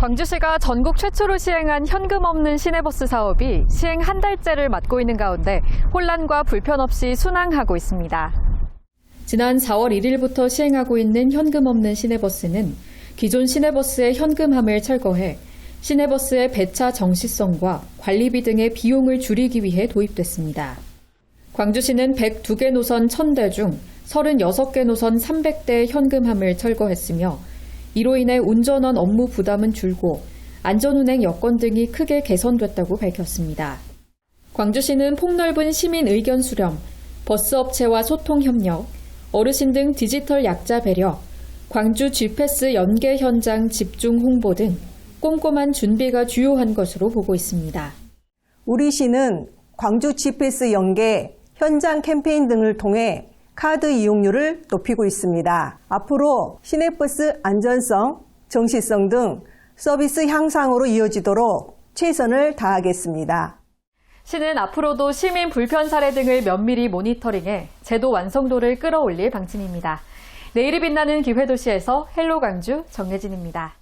광주시가 전국 최초로 시행한 현금 없는 시내버스 사업이 시행 한 달째를 맞고 있는 가운데 혼란과 불편 없이 순항하고 있습니다. 지난 4월 1일부터 시행하고 있는 현금 없는 시내버스는 기존 시내버스의 현금함을 철거해 시내버스의 배차 정시성과 관리비 등의 비용을 줄이기 위해 도입됐습니다. 광주시는 102개 노선 1000대 중 36개 노선 300대의 현금함을 철거했으며 이로 인해 운전원 업무 부담은 줄고 안전운행 여건 등이 크게 개선됐다고 밝혔습니다. 광주시는 폭넓은 시민 의견 수렴, 버스 업체와 소통 협력, 어르신 등 디지털 약자 배려, 광주 G패스 연계 현장 집중 홍보 등 꼼꼼한 준비가 주요한 것으로 보고 있습니다. 우리 시는 광주 GPS 연계 현장 캠페인 등을 통해 카드 이용률을 높이고 있습니다. 앞으로 시내버스 안전성, 정시성 등 서비스 향상으로 이어지도록 최선을 다하겠습니다. 시는 앞으로도 시민 불편 사례 등을 면밀히 모니터링해 제도 완성도를 끌어올릴 방침입니다. 내일이 빛나는 기회도시에서 헬로 광주 정혜진입니다.